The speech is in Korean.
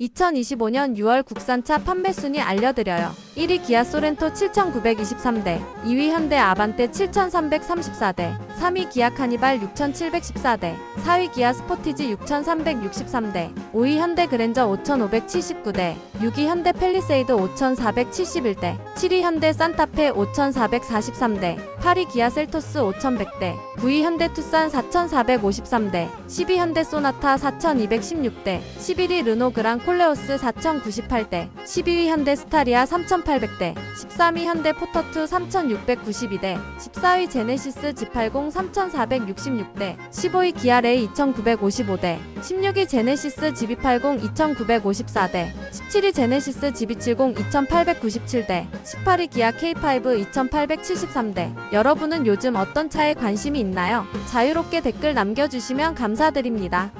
2025년 6월 국산차 판매 순위 알려드려요. 1위 기아 소렌토 7,923대, 2위 현대 아반떼 7,334대, 3위 기아 카니발 6,714대, 4위 기아 스포티지 6,363대, 5위 현대 그랜저 5,579대, 6위 현대 펠리세이드 5,471대, 7위 현대 산타페 5,443대, 8위 기아 셀토스 5,100대, 9위 현대 투싼 4,453대, 10위 현대 소나타 4,216대, 11위 르노 그랑 콜레오스 4,098대, 12위 현대 스타리아 3,800 대, 13위 현대 포터2 3,692대, 14위 제네시스 G80 3,466대, 15위 기아 레이 2,955대, 16위 제네시스 GB80 2,954대, 17위 제네시스 GB70 2,897대, 18위 기아 K5 2,873대. 여러분은 요즘 어떤 차에 관심이 있나요? 자유롭게 댓글 남겨주시면 감사드립니다.